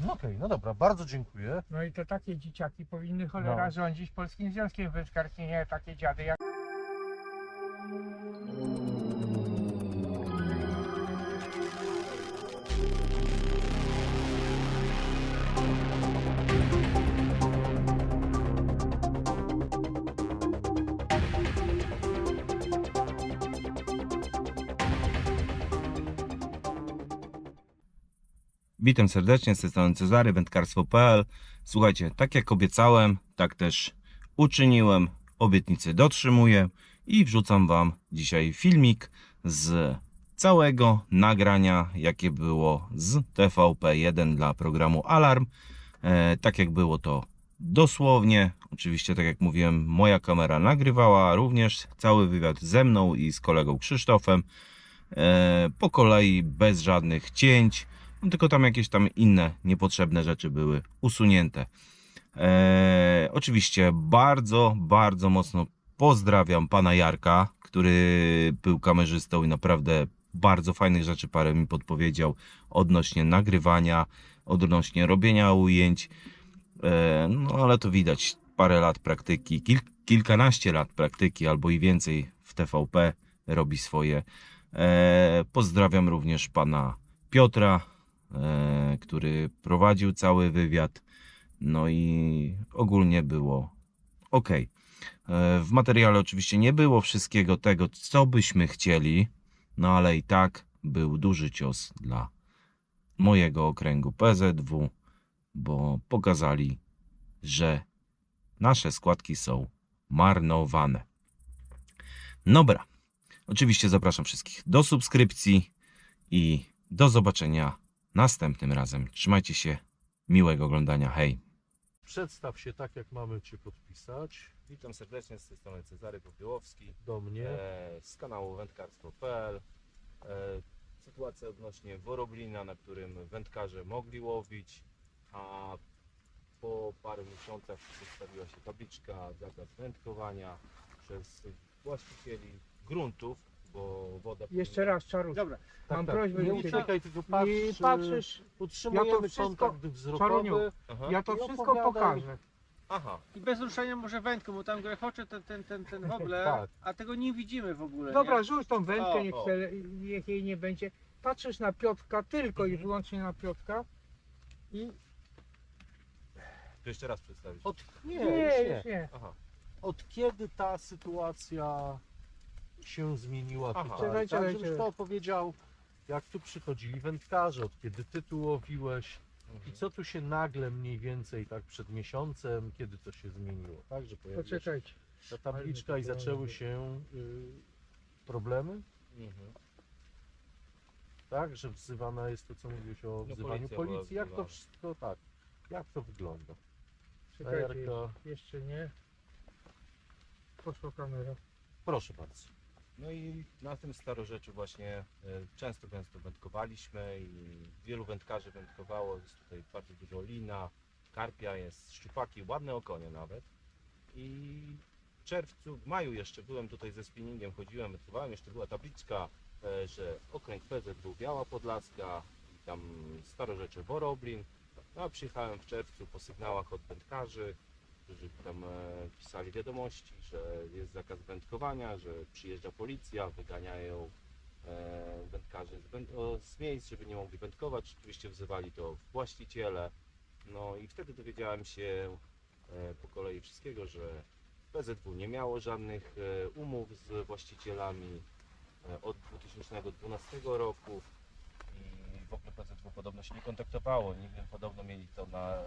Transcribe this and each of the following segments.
No okej, no dobra, bardzo dziękuję. No i to takie dzieciaki powinny cholera No. rządzić Polskim Związkiem Wędkarskim, nie takie dziady jak... Witam serdecznie, z tej strony Cezary, wędkarstwo.pl. Słuchajcie, tak jak obiecałem, tak też uczyniłem, obietnicy dotrzymuję i wrzucam Wam dzisiaj filmik z całego nagrania, jakie było z TVP1 dla programu Alarm. E, tak jak było to dosłownie, oczywiście tak jak mówiłem, moja kamera nagrywała również cały wywiad ze mną i z kolegą Krzysztofem. E, po kolei, bez żadnych cięć. No, tylko tam jakieś tam inne niepotrzebne rzeczy były usunięte. Eee, oczywiście bardzo, bardzo mocno pozdrawiam pana Jarka, który był kamerzystą i naprawdę bardzo fajnych rzeczy parę mi podpowiedział odnośnie nagrywania, odnośnie robienia ujęć. Eee, no ale to widać parę lat praktyki, kil, kilkanaście lat praktyki albo i więcej w TVP robi swoje. Eee, pozdrawiam również pana Piotra, który prowadził cały wywiad. No i ogólnie było ok. E, w materiale oczywiście nie było wszystkiego tego, co byśmy chcieli, no ale i tak był duży cios dla mojego okręgu PZW, bo pokazali, że nasze składki są marnowane. Dobra. Oczywiście zapraszam wszystkich do subskrypcji i do zobaczenia następnym razem. Trzymajcie się. Miłego oglądania. Hej. Przedstaw się tak, jak mamy Cię podpisać. Witam serdecznie z tej strony Cezary Popiołowski Do mnie. e, z kanału wędkarstwo.pl. E, sytuacja odnośnie woroblina, na którym wędkarze mogli łowić, a po paru miesiącach przedstawiła się tabliczka zakaz wędkowania przez właścicieli gruntów, bo woda... Jeszcze raz, Czaruś. Dobra, Mam tak, prośbę nie ciebie. uciekaj, tylko patrz. I patrzysz, Utrzymujemy Ja to wszystko- kontakt wzrokowy. Czaruniu, Aha. ja to I wszystko opowiadaj. pokażę. Aha. i bez ruszenia może wędką, bo tam grechocze ten, ten, ten, ten wobler, Tak. a tego nie widzimy w ogóle. Dobra, nie? rzuć tą wędkę, O, niech, o. se, niech jej nie będzie. Patrzysz na Piotrka, tylko i Mhm. wyłącznie na Piotrka. I To jeszcze raz przedstawić. Od, nie, nie, już nie. już nie. Aha. Od kiedy ta sytuacja się zmieniła Aha. tutaj? Czekaj, tak, czekaj, żebyś czekaj. to opowiedział, jak tu przychodzili wędkarze, od kiedy Ty tu łowiłeś i co tu się nagle mniej więcej tak przed miesiącem, kiedy to się zmieniło, tak? Że pojawiła się Poczekajcie. ta tabliczka i zaczęły się y, problemy, Mhm. tak? Że wzywana jest to, co mówiłeś o No, wzywaniu policja była policji. Jak to wzywana. wszystko, tak, jak to wygląda? Czekajcie, Jarko. jeszcze nie. Poszła kamera. Proszę bardzo. No i na tym starorzeczu właśnie e, często gęsto wędkowaliśmy i wielu wędkarzy wędkowało. Jest tutaj bardzo dużo lina, karpia, jest szczupaki, ładne okonie nawet. I w czerwcu, w maju jeszcze byłem tutaj ze spinningiem, chodziłem, wędkowałem, jeszcze była tabliczka, e, że okręg PZ był Biała Podlaska i tam starorzecze Woroblin. No a przyjechałem w czerwcu po sygnałach od wędkarzy, którzy tam e, pisali wiadomości, że jest zakaz wędkowania, że przyjeżdża policja, wyganiają e, wędkarzy z, z miejsc, żeby nie mogli wędkować. Oczywiście wzywali to właściciele. No i wtedy dowiedziałem się e, po kolei wszystkiego, że PZW nie miało żadnych umów z właścicielami od 2012 roku i w ogóle PZW podobno się nie kontaktowało. Nie wiem, podobno mieli to na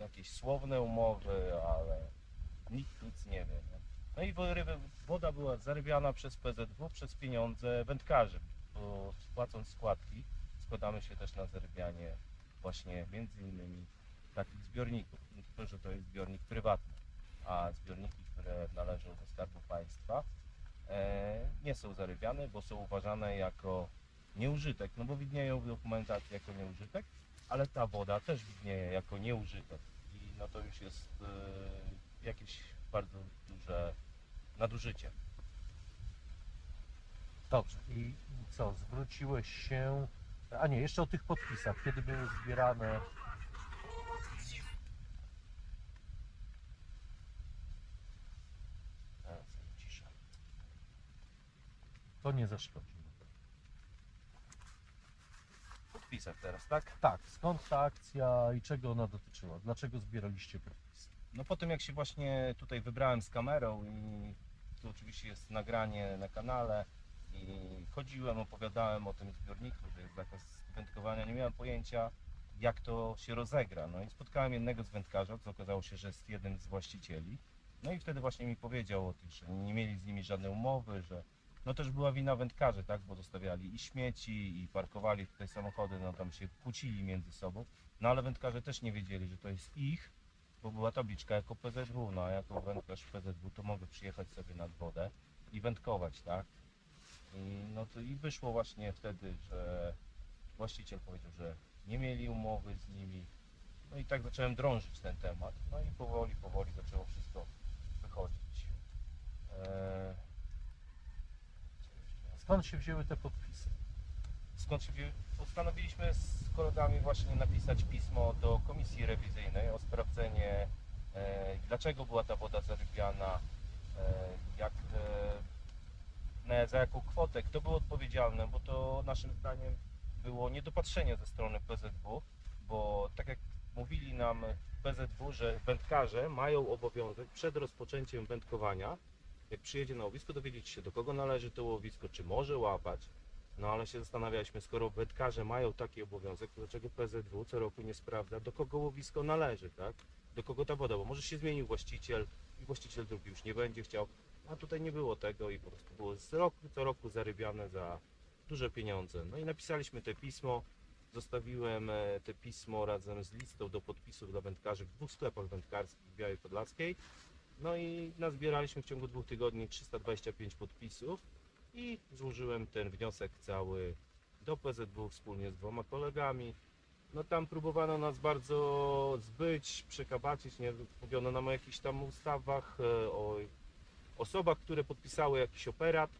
jakieś słowne umowy, ale nikt nic nie wie. Nie? No i ryby- woda była zarybiana przez PZW przez pieniądze wędkarzy, bo płacąc składki składamy się też na zarybianie właśnie między innymi takich zbiorników. Nie tylko, że to jest zbiornik prywatny, a zbiorniki, które należą do Skarbu Państwa e, nie są zarybiane, bo są uważane jako nieużytek, no bo widnieją w dokumentacji jako nieużytek, ale ta woda też widnieje jako nieużyta i no to już jest e, jakieś bardzo duże nadużycie. Dobrze, i co, zwróciłeś się, a nie, jeszcze o tych podpisach, kiedy były zbierane? To nie zaszkodzi. Podpisach teraz, tak? Tak, skąd ta akcja i czego ona dotyczyła? Dlaczego zbieraliście podpisy? No po tym jak się właśnie tutaj wybrałem z kamerą i tu oczywiście jest nagranie na kanale i chodziłem, opowiadałem o tym zbiorniku, że jest zakaz wędkowania, nie miałem pojęcia jak to się rozegra. No i spotkałem jednego z wędkarza, co okazało się, że jest jednym z właścicieli. No i wtedy właśnie mi powiedział o tym, że nie mieli z nimi żadnej umowy, że no też była wina wędkarzy, tak, bo zostawiali i śmieci i parkowali tutaj samochody, no tam się kłócili między sobą. No ale wędkarze też nie wiedzieli, że to jest ich, bo była tabliczka jako PZW, no a jako wędkarz PZW to mogę przyjechać sobie nad wodę i wędkować, tak? I, no to i wyszło właśnie wtedy, że właściciel powiedział, że nie mieli umowy z nimi. No i tak zacząłem drążyć ten temat. No i powoli, powoli zaczęło wszystko wychodzić. Eee, Skąd się wzięły te podpisy? skąd się wzięły? Postanowiliśmy z kolegami właśnie napisać pismo do komisji rewizyjnej o sprawdzenie, e, dlaczego była ta woda zarybiana, e, jak, e, za jaką kwotę, kto był odpowiedzialny, bo to naszym zdaniem było niedopatrzenie ze strony PZW, bo tak jak mówili nam PZW, że wędkarze mają obowiązek przed rozpoczęciem wędkowania, jak przyjedzie na łowisko, dowiedzieć się do kogo należy to łowisko, czy może łapać, no ale się zastanawialiśmy, skoro wędkarze mają taki obowiązek, to dlaczego PZW co roku nie sprawdza, do kogo łowisko należy, tak? Do kogo ta woda, bo może się zmienił właściciel i właściciel drugi już nie będzie chciał, a tutaj nie było tego i po prostu było z roku co roku zarybiane za duże pieniądze. No i napisaliśmy te pismo, zostawiłem e, te pismo razem z listą do podpisów dla wędkarzy w dwóch sklepach wędkarskich w Białej Podlaskiej. No i nazbieraliśmy w ciągu dwóch tygodni 325 podpisów i złożyłem ten wniosek cały do PZW wspólnie z dwoma kolegami. No tam próbowano nas bardzo zbyć, przekabacić, nie mówiono nam o jakichś tam ustawach, e, o osobach, które podpisały jakiś operat,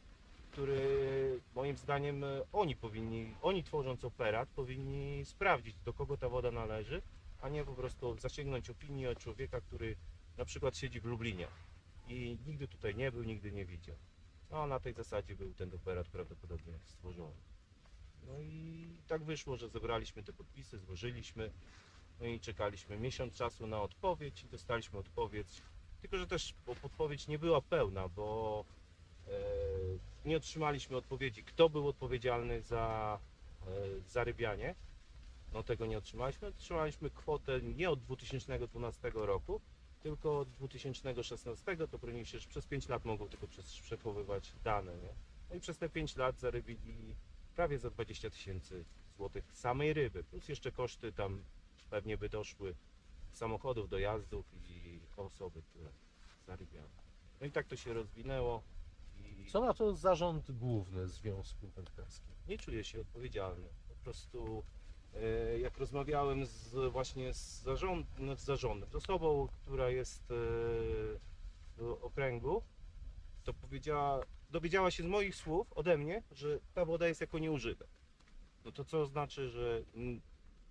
który moim zdaniem e, oni powinni, oni tworząc operat, powinni sprawdzić do kogo ta woda należy, a nie po prostu zasięgnąć opinii od człowieka, który na przykład siedzi w Lublinie i nigdy tutaj nie był, nigdy nie widział. No na tej zasadzie był ten operat prawdopodobnie stworzony. No i tak wyszło, że zebraliśmy te podpisy, złożyliśmy, no i czekaliśmy miesiąc czasu na odpowiedź i dostaliśmy odpowiedź. Tylko, że też odpowiedź nie była pełna, bo e, nie otrzymaliśmy odpowiedzi, kto był odpowiedzialny za e, zarybianie. No tego nie otrzymaliśmy. Otrzymaliśmy kwotę nie od 2012 roku, tylko od 2016. To że przez 5 lat mogą tylko przechowywać dane. Nie? No i przez te 5 lat zarybili prawie za 20 tysięcy złotych samej ryby, plus jeszcze koszty tam pewnie by doszły samochodów, dojazdów i osoby, które zarybiały. No i tak to się rozwinęło i Co na to zarząd główny Związku Wędkarskiego? nie czuję się odpowiedzialny. Po prostu jak rozmawiałem z, właśnie z, zarząd, no, z zarządem, z osobą, która jest e, w okręgu, to powiedziała, dowiedziała się z moich słów ode mnie, że ta woda jest jako nieużytek. No to co znaczy, że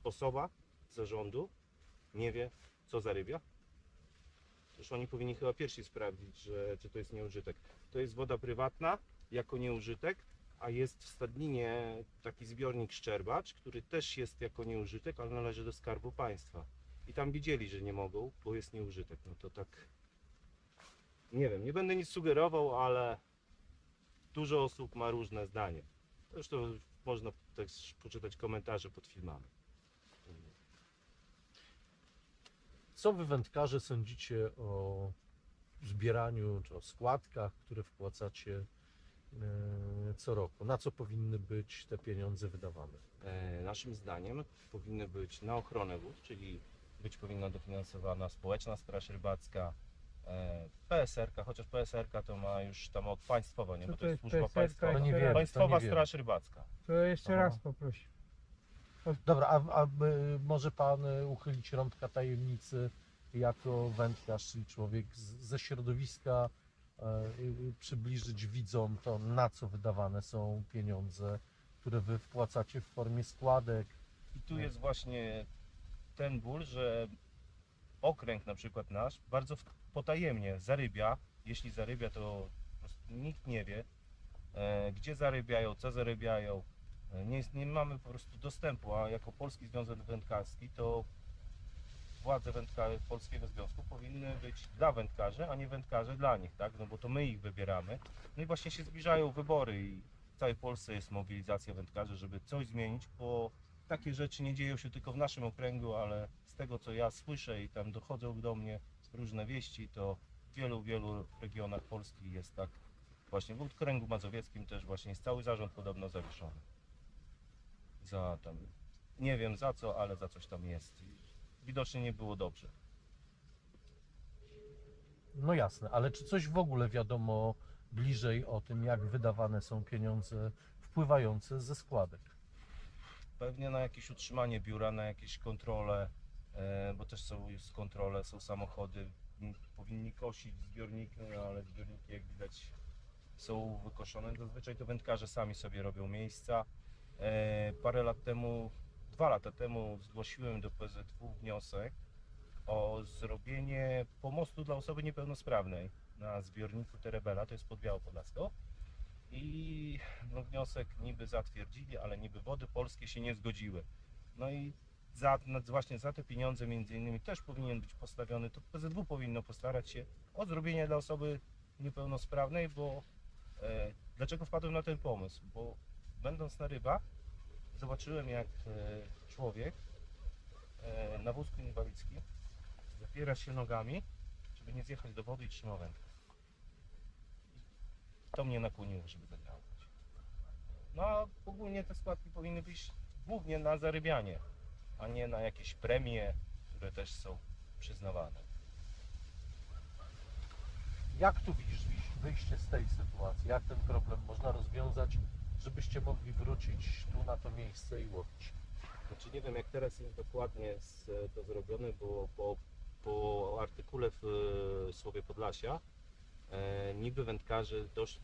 osoba z zarządu nie wie, co zarybia? Przecież oni powinni chyba pierwsi sprawdzić, że, czy to jest nieużytek. To jest woda prywatna jako nieużytek, a jest w Stadninie taki zbiornik Szczerbacz, który też jest jako nieużytek, ale należy do Skarbu Państwa. I tam widzieli, że nie mogą, bo jest nieużytek. No to tak, nie wiem, nie będę nic sugerował, ale dużo osób ma różne zdanie. Zresztą można też poczytać komentarze pod filmami. Co wy wędkarze sądzicie o zbieraniu czy o składkach, które wpłacacie co roku? Na co powinny być te pieniądze wydawane? E, Naszym zdaniem powinny być na ochronę wód, czyli być powinna dofinansowana społeczna straż rybacka, e, PSR-ka, chociaż PSR-ka to ma już tam od państwowa, nie? Co Bo to to jest służba PSR-ka? państwowa. To nie wiem, to Państwowa nie. Straż Rybacka. To jeszcze Aha. raz poproszę. Dobra, a, a może pan uchylić rąbka tajemnicy jako wędkarz, czyli człowiek z, ze środowiska, e, przybliżyć widzom to, na co wydawane są pieniądze, które wy wpłacacie w formie składek. I tu jest właśnie ten ból, że okręg na przykład nasz bardzo potajemnie zarybia. Jeśli zarybia, to nikt nie wie. e, gdzie zarabiają, co zarabiają. E, Nie, nie mamy po prostu dostępu, a jako Polski Związek Wędkarski to władze wędka, Polskiego Związku powinny być dla wędkarzy, a nie wędkarze dla nich, tak? No bo to my ich wybieramy. No i właśnie się zbliżają wybory i w całej Polsce jest mobilizacja wędkarzy, żeby coś zmienić, bo takie rzeczy nie dzieją się tylko w naszym okręgu, ale z tego co ja słyszę i tam dochodzą do mnie różne wieści, to w wielu, wielu regionach Polski jest tak właśnie w okręgu mazowieckim też właśnie jest cały zarząd podobno zawieszony. Za tam, nie wiem za co, ale za coś tam jest. Widocznie nie było dobrze. No jasne, ale czy coś w ogóle wiadomo bliżej o tym, jak wydawane są pieniądze wpływające ze składek? Pewnie na jakieś utrzymanie biura, na jakieś kontrole, e, bo też są kontrole, są samochody, powinni kosić zbiorniki, no ale zbiorniki jak widać są wykoszone. Zazwyczaj to wędkarze sami sobie robią miejsca. E, Parę lat temu, dwa lata temu zgłosiłem do PZW wniosek o zrobienie pomostu dla osoby niepełnosprawnej na zbiorniku Terebela, to jest pod Białopodlaską. I no, wniosek niby zatwierdzili, ale niby wody polskie się nie zgodziły. No i za, no, właśnie za te pieniądze między innymi też powinien być postawiony, to PZW powinno postarać się o zrobienie dla osoby niepełnosprawnej, bo e, dlaczego wpadłem na ten pomysł? Bo będąc na rybach zobaczyłem jak e, człowiek e, na wózku inwalidzkim zapiera się nogami, żeby nie zjechać do wody i trzyma wędkę. To mnie nakłoniło, żeby tak działać. No a ogólnie te składki powinny być głównie na zarybianie, a nie na jakieś premie, które też są przyznawane. Jak tu widzisz wyjś- wyjście z tej sytuacji? Jak ten problem można rozwiązać, żebyście mogli wrócić tu na to miejsce i łowić? Znaczy nie wiem jak teraz jest dokładnie z, to zrobione, bo po, po artykule w e, Słowie Podlasia e, niby wędkarze doszli,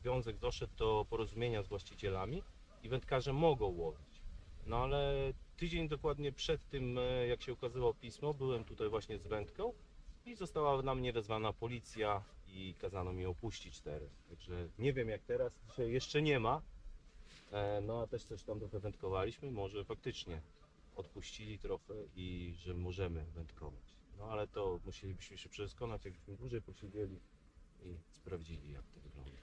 związek doszedł do porozumienia z właścicielami i wędkarze mogą łowić. No ale tydzień dokładnie przed tym, e, jak się ukazało pismo, byłem tutaj właśnie z wędką i została na mnie wezwana policja i kazano mi opuścić teren. Także nie wiem jak teraz, dzisiaj jeszcze nie ma, E, No a też coś tam trochę wędkowaliśmy, może faktycznie odpuścili trochę i że możemy wędkować. No ale to musielibyśmy się przekonać, jakbyśmy dłużej posiedzieli i sprawdzili jak to wygląda.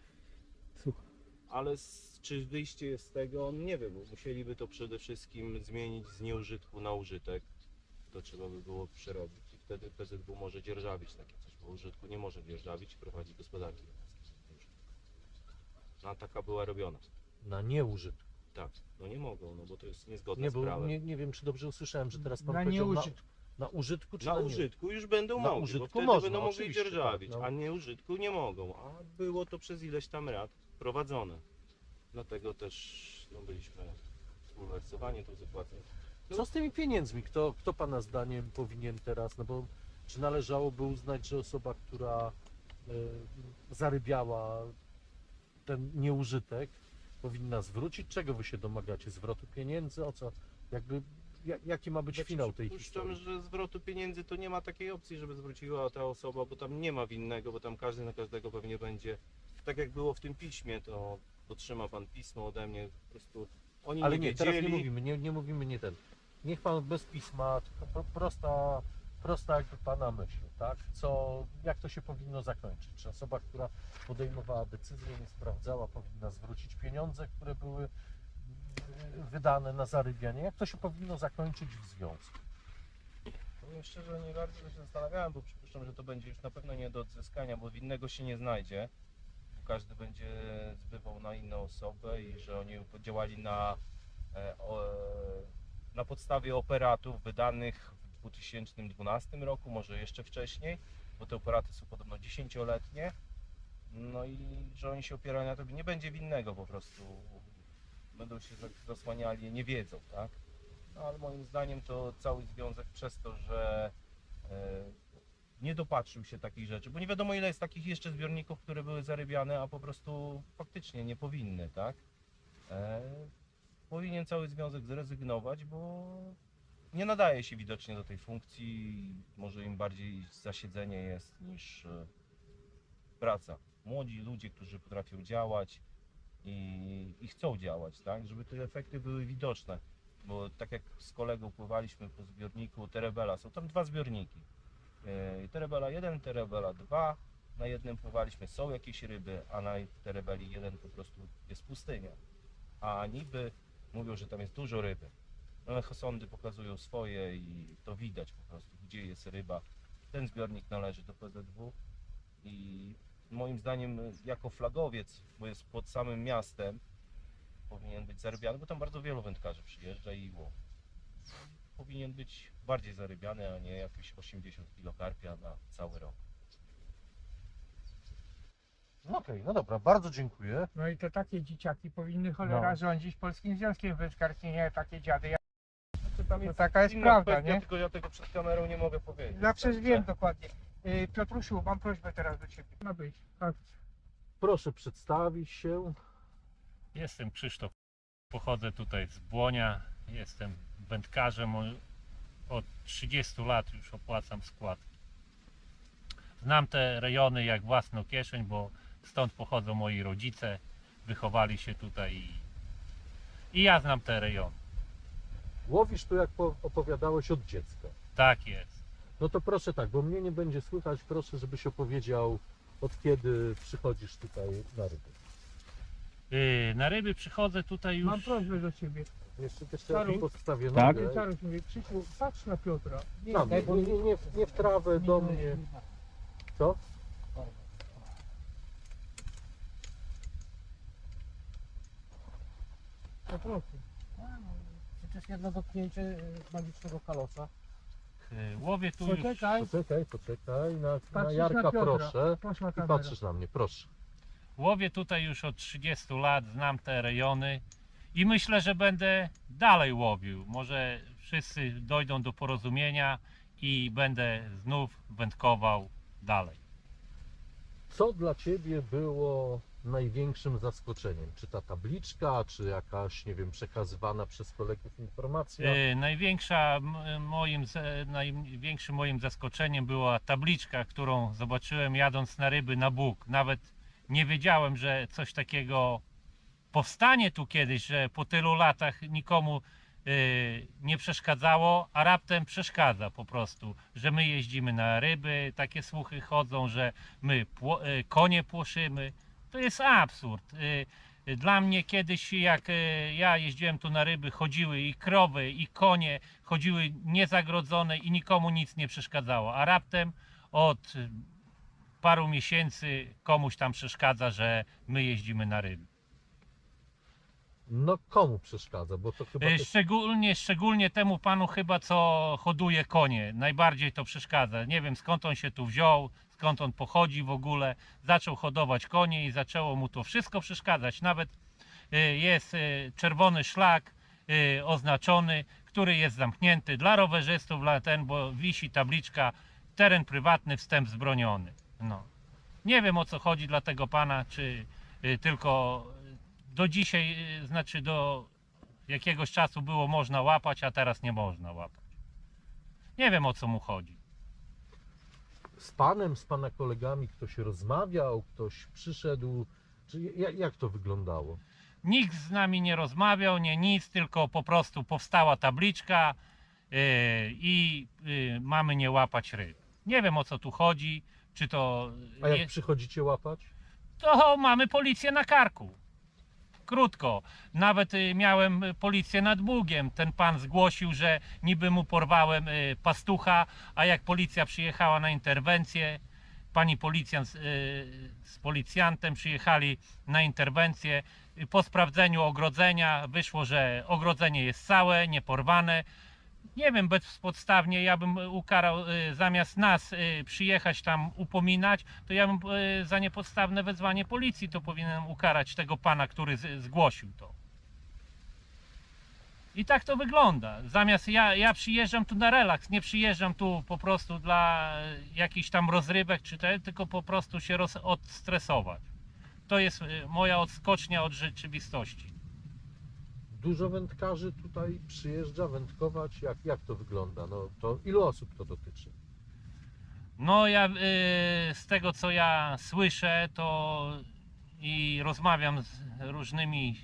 Słuchaj. Ale z, czy wyjście jest z tego? Nie wiem, bo musieliby to przede wszystkim zmienić z nieużytku na użytek. To trzeba by było przerobić wtedy PZW może dzierżawić takie coś, bo użytku nie może dzierżawić i prowadzić gospodarki. No a taka była robiona. Na nieużytku. Tak, no nie mogą, no bo to jest niezgodne Nie, z bo prawem. nie, nie wiem, czy dobrze usłyszałem, że teraz pan Na powiedział nieużytku. Na, na użytku, czy Na na, nie? użytku już będą Na mogli, użytku bo wtedy można, będą mogli oczywiście, dzierżawić, tak, no. a nie użytku nie mogą. A było to przez ileś tam lat prowadzone. Dlatego też no, byliśmy zbulwersowani tą sytuacją. Co z tymi pieniędzmi? Kto, kto Pana zdaniem powinien teraz, no bo czy należałoby uznać, że osoba, która e, zarybiała ten nieużytek, powinna zwrócić? Czego Wy się domagacie? Zwrotu pieniędzy? O co? Jakby, ja, jaki ma być Znaczy, finał tej przypuszczam, historii? że zwrotu pieniędzy to nie ma takiej opcji, żeby zwróciła ta osoba, bo tam nie ma winnego, bo tam każdy na każdego pewnie będzie. Tak jak było w tym piśmie, to otrzyma pan pismo ode mnie, po prostu oni Ale nie, nie, teraz nie wiedzieli. mówimy, nie, nie mówimy nie ten. Niech Pan bez pisma, tylko pro- prosta, prosta jakby Pana myśl, tak? Co, jak to się powinno zakończyć? Czy osoba, która podejmowała decyzję, nie sprawdzała, powinna zwrócić pieniądze, które były mm, wydane na zarybianie? Jak to się powinno zakończyć w związku? Powiem szczerze, nie bardzo się zastanawiałem, bo przypuszczam, że to będzie już na pewno nie do odzyskania, bo winnego się nie znajdzie. Każdy będzie zbywał na inną osobę i że oni działali na, e, o, na podstawie operatów wydanych w 2012 roku, może jeszcze wcześniej, bo te operaty są podobno 10-letnie. No i że oni się opierają na to, nie będzie winnego po prostu. Będą się zasłaniali, nie wiedzą, tak? No ale moim zdaniem to cały związek przez to, że e, nie dopatrzył się takich rzeczy, bo nie wiadomo ile jest takich jeszcze zbiorników, które były zarybiane, a po prostu faktycznie nie powinny, tak? E, powinien cały związek zrezygnować, bo nie nadaje się widocznie do tej funkcji, może im bardziej zasiedzenie jest niż e, praca. Młodzi ludzie, którzy potrafią działać, i, i chcą działać, tak, żeby te efekty były widoczne. Bo tak jak z kolegą pływaliśmy po zbiorniku Terebela, są tam dwa zbiorniki. Yy, Terebela 1, Terebela 2. Na jednym pływaliśmy, są jakieś ryby, a na Terebeli 1 po prostu jest pustynia. A niby mówią, że tam jest dużo ryby. No, sondy pokazują swoje i to widać po prostu, gdzie jest ryba. Ten zbiornik należy do PZW i moim zdaniem jako flagowiec, bo jest pod samym miastem, powinien być zarybiany, bo tam bardzo wielu wędkarzy przyjeżdża i łowi. Powinien być bardziej zarybiany, a nie jakieś 80 kg karpia na cały rok. No okej, no dobra, bardzo dziękuję. No i to takie dzieciaki powinny cholera No. rządzić Polskim Związkiem Wędkarskim, nie takie dziady. Ja, To tam to taka jest inna prawda, kwestia, nie? Tylko ja tego przed kamerą nie mogę powiedzieć. Ja przecież Także- wiem dokładnie. Y, Piotrusiu, mam prośbę teraz do Ciebie. Ma być. Tak. Proszę przedstawić się. Jestem Krzysztof. Pochodzę tutaj z Błonia. Jestem wędkarzem. O- Od 30 lat już opłacam składki. Znam te rejony jak własną kieszeń, bo stąd pochodzą moi rodzice. Wychowali się tutaj i, i ja znam te rejony. Łowisz tu, jak po- opowiadałeś, od dziecka. Tak jest. No to proszę tak, bo mnie nie będzie słychać, proszę, żebyś opowiedział, od kiedy przychodzisz tutaj na ryby. Yy, na ryby przychodzę tutaj już. Mam prośbę do Ciebie. Jeszcze, ja tu podstawię Tak? nogę. Czaruś mówię, Krzysiu, patrz na Piotra. Nie, Tam, nie, nie, nie, w- nie w trawę, do mnie. Co? Po prostu. Przecież jedno dotknięcie y, magicznego kalosa. Yy, łowię tu już. Poczekaj, Poczekaj, poczekaj, na, na patrzysz Jarka na Piotra. proszę. Patrz na I kamerę. patrzysz na mnie, proszę. Łowię tutaj już od 30 lat, znam te rejony i myślę, że będę dalej łowił. Może wszyscy dojdą do porozumienia i będę znów wędkował dalej. Co dla Ciebie było największym zaskoczeniem? Czy ta tabliczka, czy jakaś, nie wiem, przekazywana przez kolegów informacja? Yy, największa moim, największym moim zaskoczeniem była tabliczka, którą zobaczyłem jadąc na ryby na Bóg. Nawet nie wiedziałem, że coś takiego powstanie tu kiedyś, że po tylu latach nikomu yy, nie przeszkadzało, a raptem przeszkadza po prostu, że my jeździmy na ryby, takie słuchy chodzą, że my pło, yy, konie płoszymy. To jest absurd. Yy, dla mnie kiedyś, jak yy, ja jeździłem tu na ryby, chodziły i krowy, i konie, chodziły niezagrodzone i nikomu nic nie przeszkadzało, a raptem od paru miesięcy komuś tam przeszkadza, że my jeździmy na ryby. No komu przeszkadza? Bo to chyba też... Szczególnie, szczególnie temu panu chyba, co hoduje konie. Najbardziej to przeszkadza. Nie wiem skąd on się tu wziął, skąd on pochodzi w ogóle. Zaczął hodować konie i zaczęło mu to wszystko przeszkadzać. Nawet e, jest e, czerwony szlak e, oznaczony, który jest zamknięty dla rowerzystów, dla ten, bo wisi tabliczka teren prywatny, wstęp zbroniony. No. Nie wiem o co chodzi dla tego pana, czy tylko do dzisiaj, znaczy do jakiegoś czasu było można łapać, a teraz nie można łapać. Nie wiem o co mu chodzi. Z Panem, z Pana kolegami ktoś rozmawiał, ktoś przyszedł, czy jak, jak to wyglądało? Nikt z nami nie rozmawiał, nie nic, tylko po prostu powstała tabliczka yy, i yy, mamy nie łapać ryb. Nie wiem o co tu chodzi, czy to. A jak je- przychodzicie łapać? to mamy policję na karku. Krótko. Nawet y, miałem y, policję nad Bugiem. Ten pan zgłosił, że niby mu porwałem y, pastucha, a jak policja przyjechała na interwencję, pani policjant z, z policjantem przyjechali na interwencję. Po sprawdzeniu ogrodzenia wyszło, że ogrodzenie jest całe, nieporwane. Nie wiem, bezpodstawnie ja bym ukarał, y, zamiast nas y, przyjechać tam upominać, to ja bym y, za niepodstawne wezwanie policji to powinienem ukarać tego pana, który zgłosił to. I tak to wygląda. Zamiast ja, ja przyjeżdżam tu na relaks, nie przyjeżdżam tu po prostu dla y, jakichś tam rozrywek czy te, tylko po prostu się roz, odstresować. To jest y, moja odskocznia od rzeczywistości. Dużo wędkarzy tutaj przyjeżdża wędkować? Jak, jak to wygląda? No to ilu osób to dotyczy? No ja y, z tego co ja słyszę, to i rozmawiam z różnymi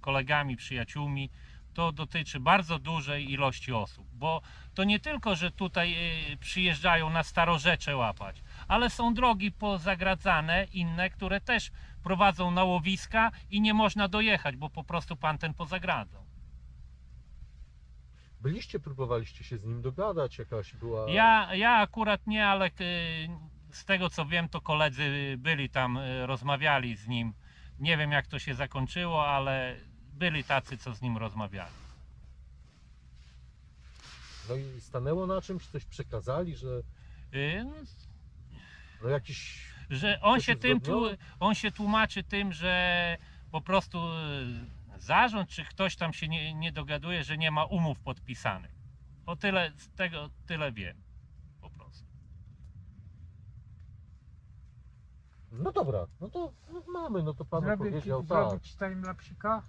kolegami, przyjaciółmi, to dotyczy bardzo dużej ilości osób, bo to nie tylko, że tutaj y, przyjeżdżają na starorzecze łapać, ale są drogi pozagradzane, inne, które też prowadzą na łowiska i nie można dojechać, bo po prostu pan ten pozagradzał. Byliście, próbowaliście się z nim dogadać, jakaś była... Ja, ja akurat nie, ale y, z tego co wiem, to koledzy byli tam, y, rozmawiali z nim. Nie wiem jak to się zakończyło, ale byli tacy, co z nim rozmawiali. No i stanęło na czymś, coś przekazali, że Y, no jakiś... że on się, tym, tłu- on się tłumaczy tym, że po prostu y, zarząd czy ktoś tam się nie, nie dogaduje, że nie ma umów podpisanych. O tyle z tego tyle wiem. Po prostu. No dobra, no to no mamy, no to pan Zrobić, powiedział tak. zrobić timelapsika.